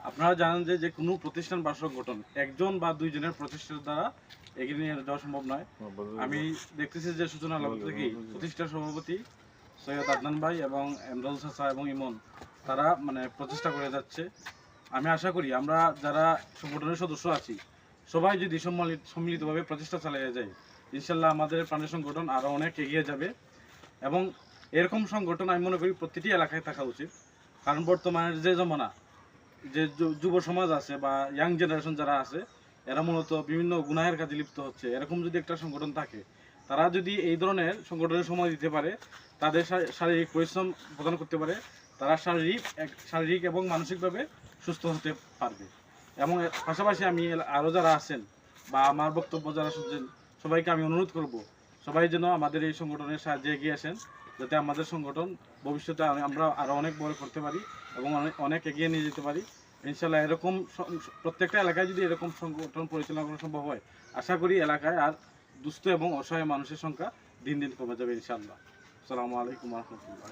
আপনারা জানেন যে কোনো প্রতিষ্ঠান বা সংগঠন একজন বা দুইজনের প্রচেষ্টার দ্বারা এগিয়ে নিয়ে যাওয়া সম্ভব নয়। আমি দেখতেছি যে সূচনা লগ্ন থেকেই প্রতিষ্ঠার সভাপতি সৈয়দ আদনান ভাই এবং এমদাল চাচা এবং ইমন, তারা মানে প্রচেষ্টা করে যাচ্ছে। আমি আশা করি আমরা যারা সংগঠনের সদস্য আছি সবাই যদি সম্মিলিত সম্মিলিতভাবে প্রচেষ্টা চালিয়ে যায়, ইনশাল্লাহ আমাদের প্রাণের সংগঠন আরও অনেক এগিয়ে যাবে। এবং এরকম সংগঠন আমি মনে করি প্রতিটি এলাকায় থাকা উচিত। কারণ বর্তমানের যে জমানা, যে যুব সমাজ আছে বা ইয়াং জেনারেশন যারা আছে, এরা মূলত বিভিন্ন গুনাহের কাজে লিপ্ত হচ্ছে। এরকম যদি একটা সংগঠন থাকে, তারা যদি এই ধরনের সংগঠনের সময় দিতে পারে, তাদের শারীরিক পরিশ্রম প্রদান করতে পারে, তারা শারীরিক শারীরিক এবং মানসিকভাবে সুস্থ হতে পারবে। এবং পাশাপাশি আমি আরও যারা আছেন বা আমার বক্তব্য যারা শুনছেন, সবাইকে আমি অনুরোধ করব, সবাই যেন আমাদের এই সংগঠনের সাহায্যে এগিয়ে আসেন, যাতে আমাদের সংগঠন ভবিষ্যতে আমরা আরও অনেক বড় করতে পারি এবং অনেক এগিয়ে নিয়ে যেতে পারি। ইনশাল্লাহ এরকম প্রত্যেকটা এলাকায় যদি এরকম সংগঠন পরিচালনা করা সম্ভব হয়, আশা করি এলাকায় আর দুস্থ এবং অসহায় মানুষের সংখ্যা দিন দিন কমে যাবে ইনশাল্লাহ। আসসালামু আলাইকুম রহমতুল্লাহ